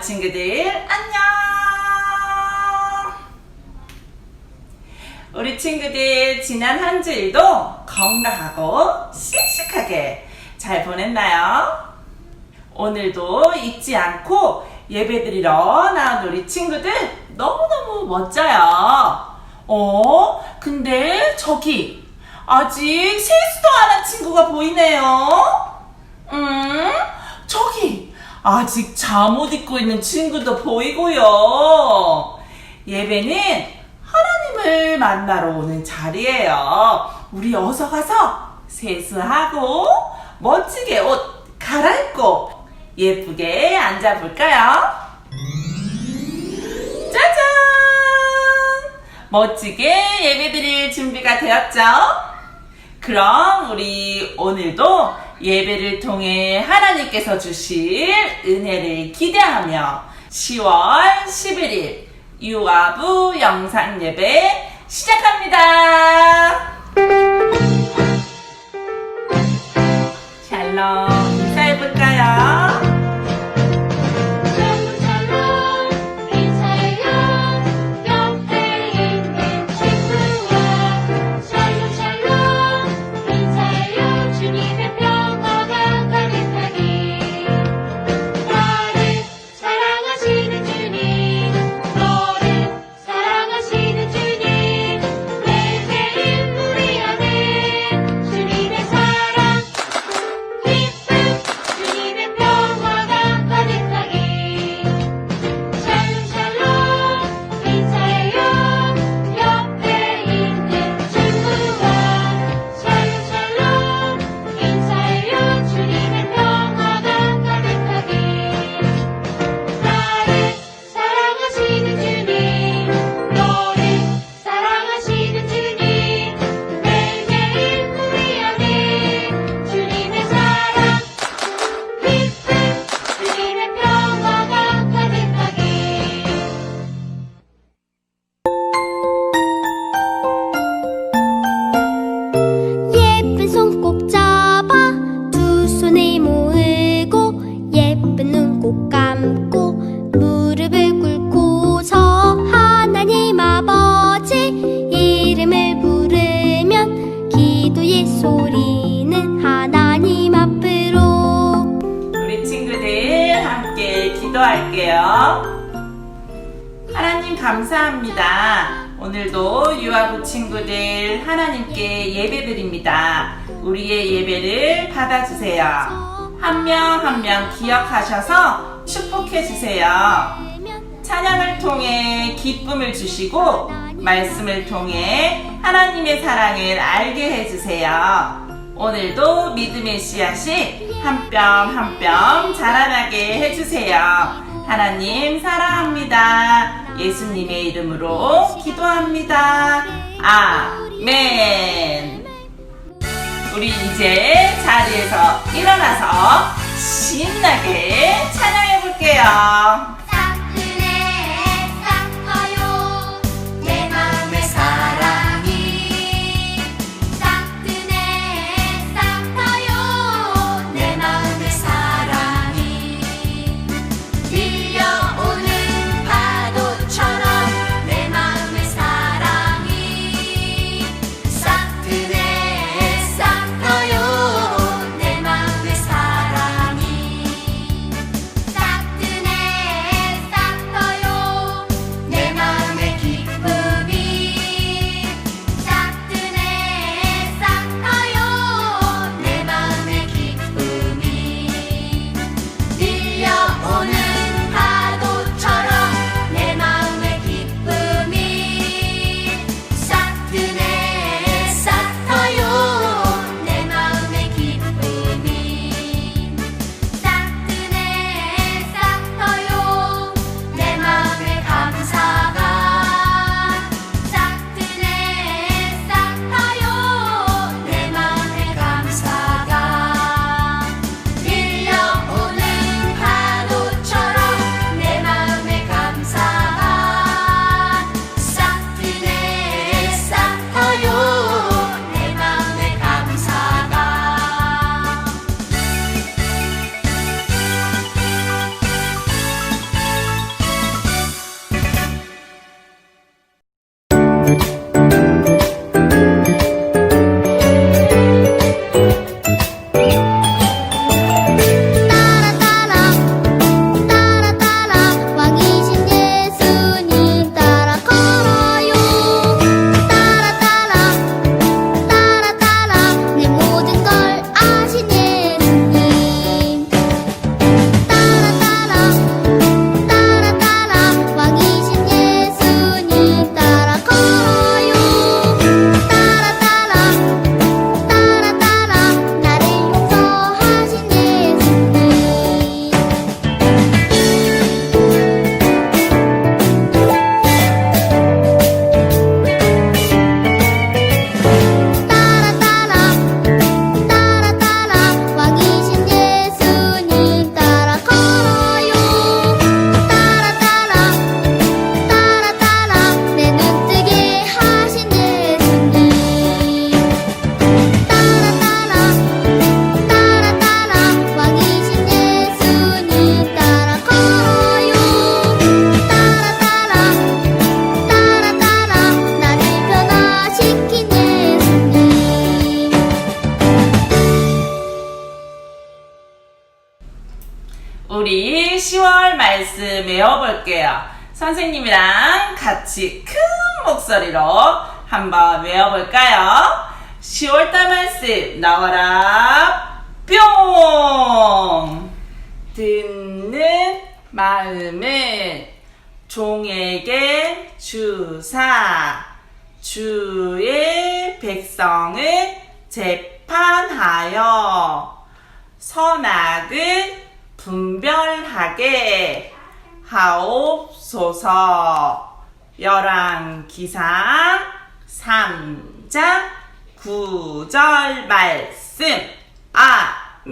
친구들 안녕! 우리 친구들 지난 한 주일도 건강하고 씩씩하게 잘 보냈나요? 오늘도 잊지 않고 예배드리러 나온 우리 친구들 너무너무 멋져요. 어? 근데 저기 아직 세수도 안 한 친구가 보이네요. 음? 저기 아직 잠옷 입고 있는 친구도 보이고요. 예배는 하나님을 만나러 오는 자리예요. 우리 어서 가서 세수하고 멋지게 옷 갈아입고 예쁘게 앉아볼까요? 짜잔! 멋지게 예배드릴 준비가 되었죠? 그럼 우리 오늘도 예배를 통해 하나님께서 주실 은혜를 기대하며 10월 11일 유아부 영상 예배 시작합니다. 샬롬 기억하셔서 축복해 주세요. 찬양을 통해 기쁨을 주시고 말씀을 통해 하나님의 사랑을 알게 해주세요. 오늘도 믿음의 씨앗이 한 뼘 한 뼘 자라나게 해주세요. 하나님 사랑합니다. 예수님의 이름으로 기도합니다. 아멘. 우리 이제 자리에서 일어나서 신나게 찬양해 볼게요. 10월 말씀 외워볼게요. 선생님이랑 같이 큰 목소리로 한번 외워볼까요? 10월달 말씀 나와라 뿅! 듣는 마음을 종에게 주사 주의 백성을 재판하여 선악을 분별하게 하옵소서. 열왕기상 3장 9절 말씀. 아멘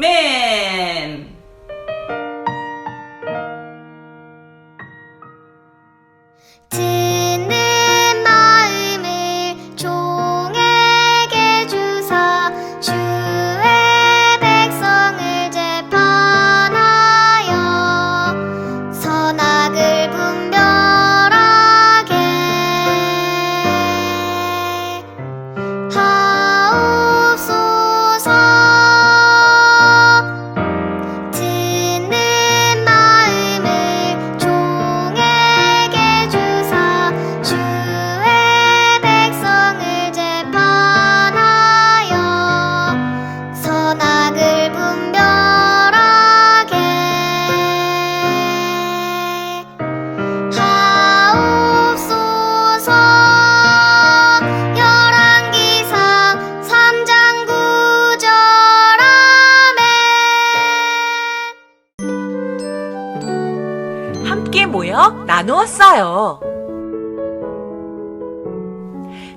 함께 모여 나누었어요.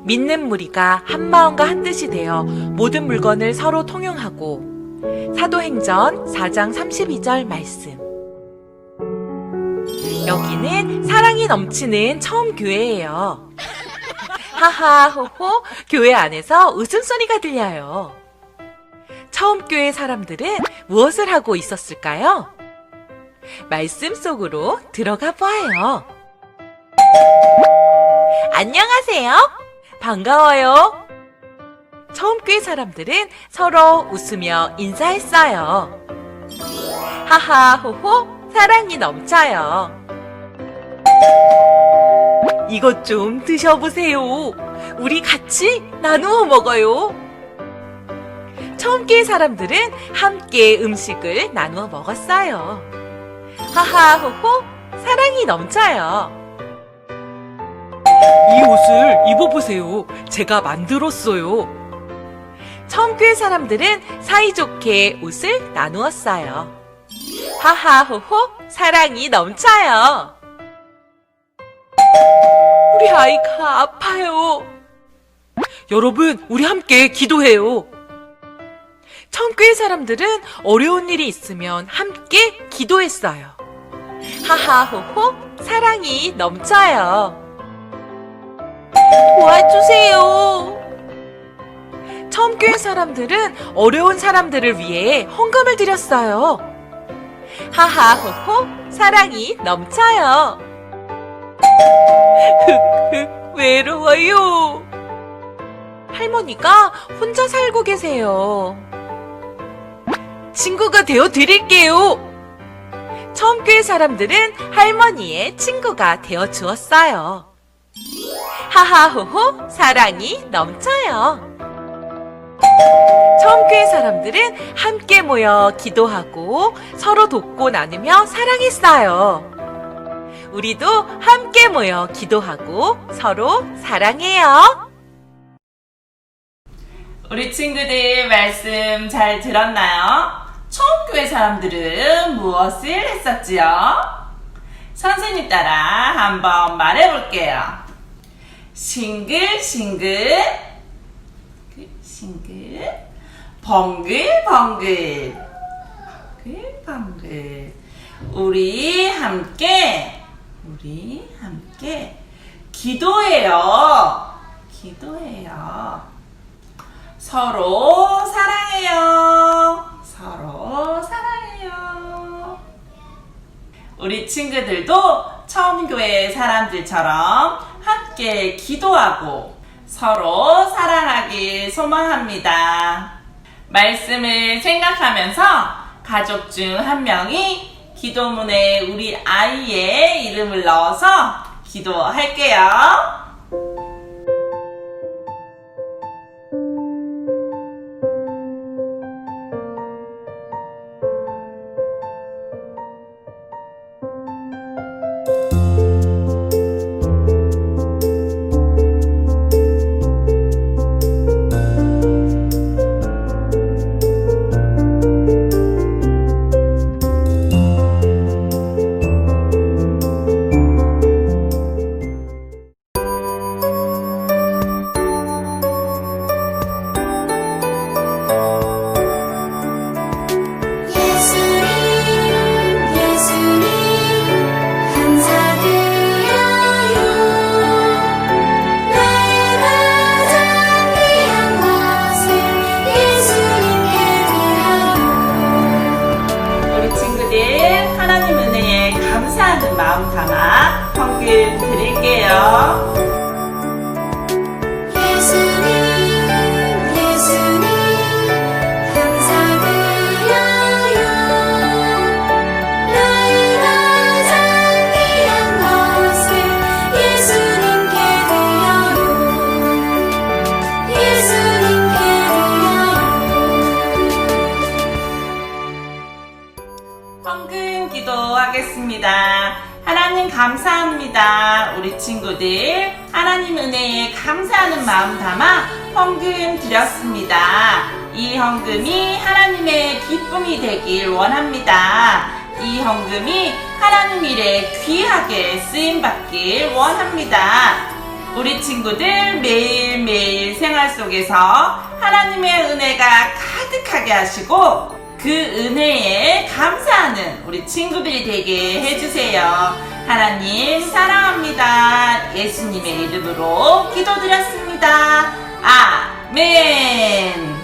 믿는 무리가 한 마음과 한 뜻이 되어 모든 물건을 서로 통용하고 사도행전 4장 32절 말씀. 여기는 사랑이 넘치는 처음 교회예요. 하하 호호 교회 안에서 웃음소리가 들려요. 처음 교회 사람들은 무엇을 하고 있었을까요? 말씀 속으로 들어가 보아요. 안녕하세요. 반가워요. 처음 교회 사람들은 서로 웃으며 인사했어요. 하하, 호호, 사랑이 넘쳐요. 이것 좀 드셔보세요. 우리 같이 나누어 먹어요. 처음 교회 사람들은 함께 음식을 나누어 먹었어요. 하하호호 사랑이 넘쳐요. 이 옷을 입어보세요. 제가 만들었어요. 처음 교회 사람들은 사이좋게 옷을 나누었어요. 하하호호 사랑이 넘쳐요. 우리 아이가 아파요. 여러분, 우리 함께 기도해요. 처음 교회 사람들은 어려운 일이 있으면 함께 기도했어요. 하하호호 사랑이 넘쳐요. 도와주세요. 처음 교회 사람들은 어려운 사람들을 위해 헌금을 드렸어요. 하하호호 사랑이 넘쳐요. 외로워요. 할머니가 혼자 살고 계세요. 친구가 되어 드릴게요. 처음 교회 사람들은 할머니의 친구가 되어 주었어요. 하하호호 사랑이 넘쳐요. 처음 교회 사람들은 함께 모여 기도하고 서로 돕고 나누며 사랑했어요. 우리도 함께 모여 기도하고 서로 사랑해요. 우리 친구들 말씀 잘 들었나요? 처음 교회 사람들은 무엇을 했었지요? 선생님 따라 한번 말해볼게요. 싱글싱글, 싱글, 번글번글, 번글번글. 우리 함께, 우리 함께 기도해요. 기도해요. 서로 사랑해요. 서로 사랑해요. 우리 친구들도 처음 교회 사람들처럼 함께 기도하고 서로 사랑하길 소망합니다. 말씀을 생각하면서 가족 중 한 명이 기도문에 우리 아이의 이름을 넣어서 기도할게요. 친구들 하나님 은혜에 감사하는 마음 담아 헌금 드렸습니다. 이 헌금이 하나님의 기쁨이 되길 원합니다. 이 헌금이 하나님 일에 귀하게 쓰임 받길 원합니다. 우리 친구들 매일매일 생활 속에서 하나님의 은혜가 가득하게 하시고 그 은혜에 감사하는 우리 친구들이 되게 해주세요. 하나님 사랑합니다. 예수님의 이름으로 기도드렸습니다. 아멘.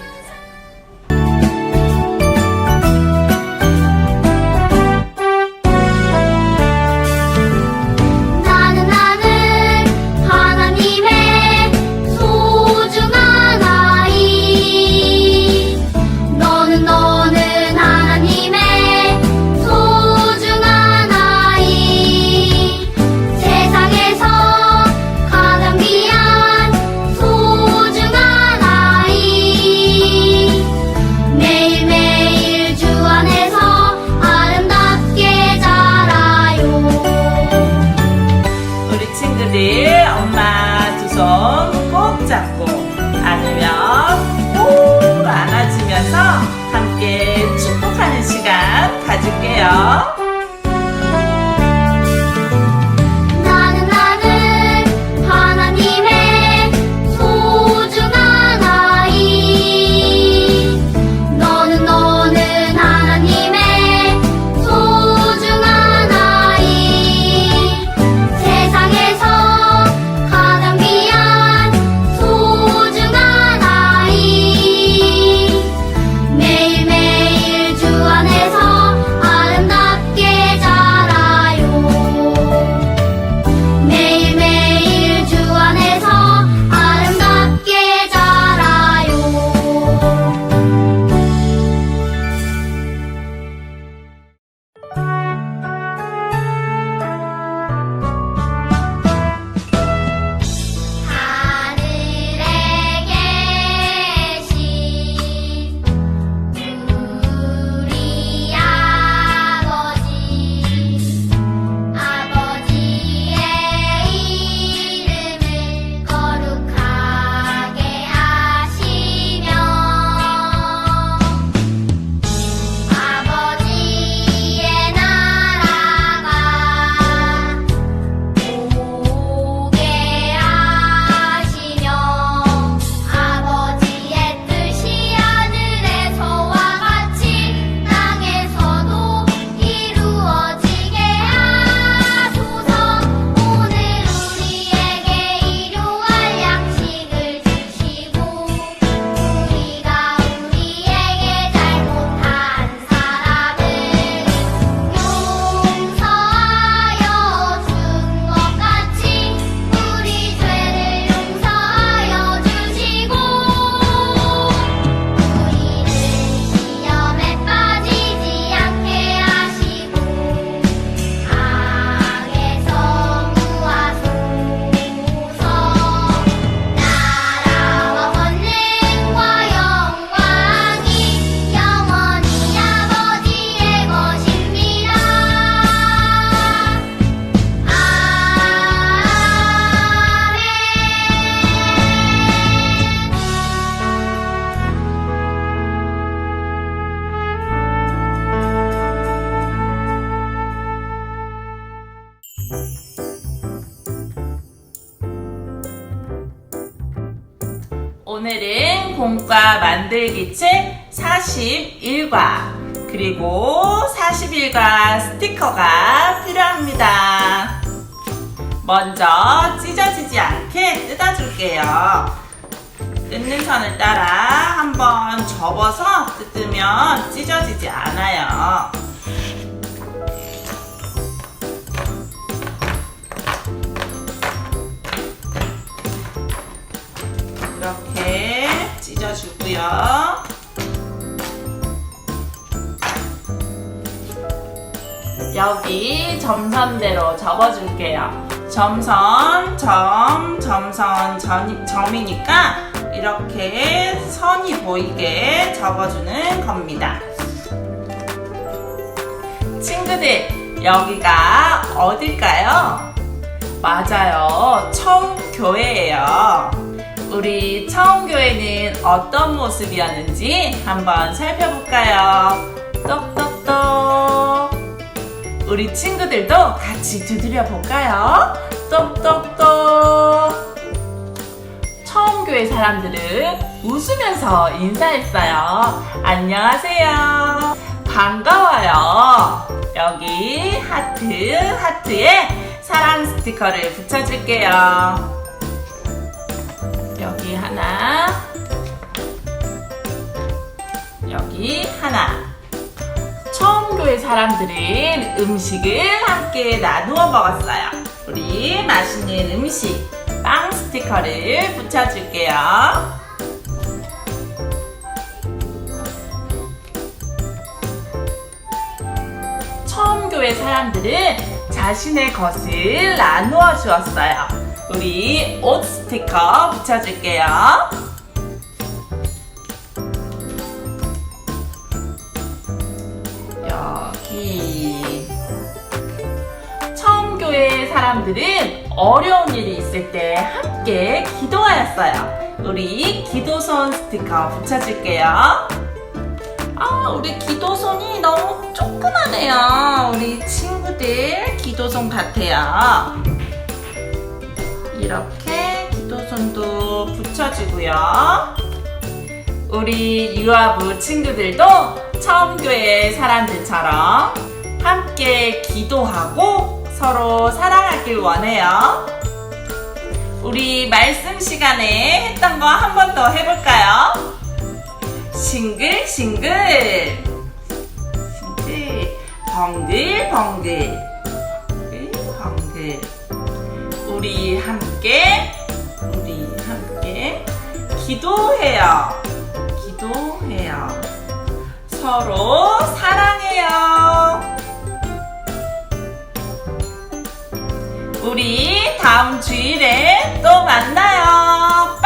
만들기 책 41과 그리고 41과 스티커가 필요합니다. 먼저 찢어지지 않게 뜯어줄게요. 뜯는 선을 따라 한번 접어서 뜯으면 찢어지지 않아요. 찢어주고요. 여기 점선대로 접어줄게요. 점선, 점, 점선, 점, 점이니까 이렇게 선이 보이게 접어주는 겁니다. 친구들, 여기가 어딜까요? 맞아요. 청교회예요. 우리 청교회는 어떤 모습이었는지 한번 살펴볼까요? 똑똑똑. 우리 친구들도 같이 두드려 볼까요? 똑똑똑. 청교회 사람들은 웃으면서 인사했어요. 안녕하세요. 반가워요. 여기 하트, 하트에 사랑 스티커를 붙여줄게요. 여기 하나, 여기 하나. 처음 교회 사람들은 음식을 함께 나누어 먹었어요. 우리 맛있는 음식, 빵 스티커를 붙여줄게요. 처음 교회 사람들은 자신의 것을 나누어 주었어요. 우리 옷 스티커 붙여줄게요. 여기. 처음 교회 사람들은 어려운 일이 있을 때 함께 기도하였어요. 우리 기도손 스티커 붙여줄게요. 아, 우리 기도손이 너무 조그마네요. 우리 친구들 기도손 같아요. 이렇게 기도손도 붙여주고요. 우리 유아부 친구들도 처음 교회 사람들처럼 함께 기도하고 서로 사랑하길 원해요. 우리 말씀 시간에 했던 거 한 번 더 해볼까요? 싱글 싱글 싱글 벙글 벙글 벙글 벙글 우리 함께 우리 함께 기도해요. 기도해요. 서로 사랑해요. 우리 다음 주일에 또 만나요.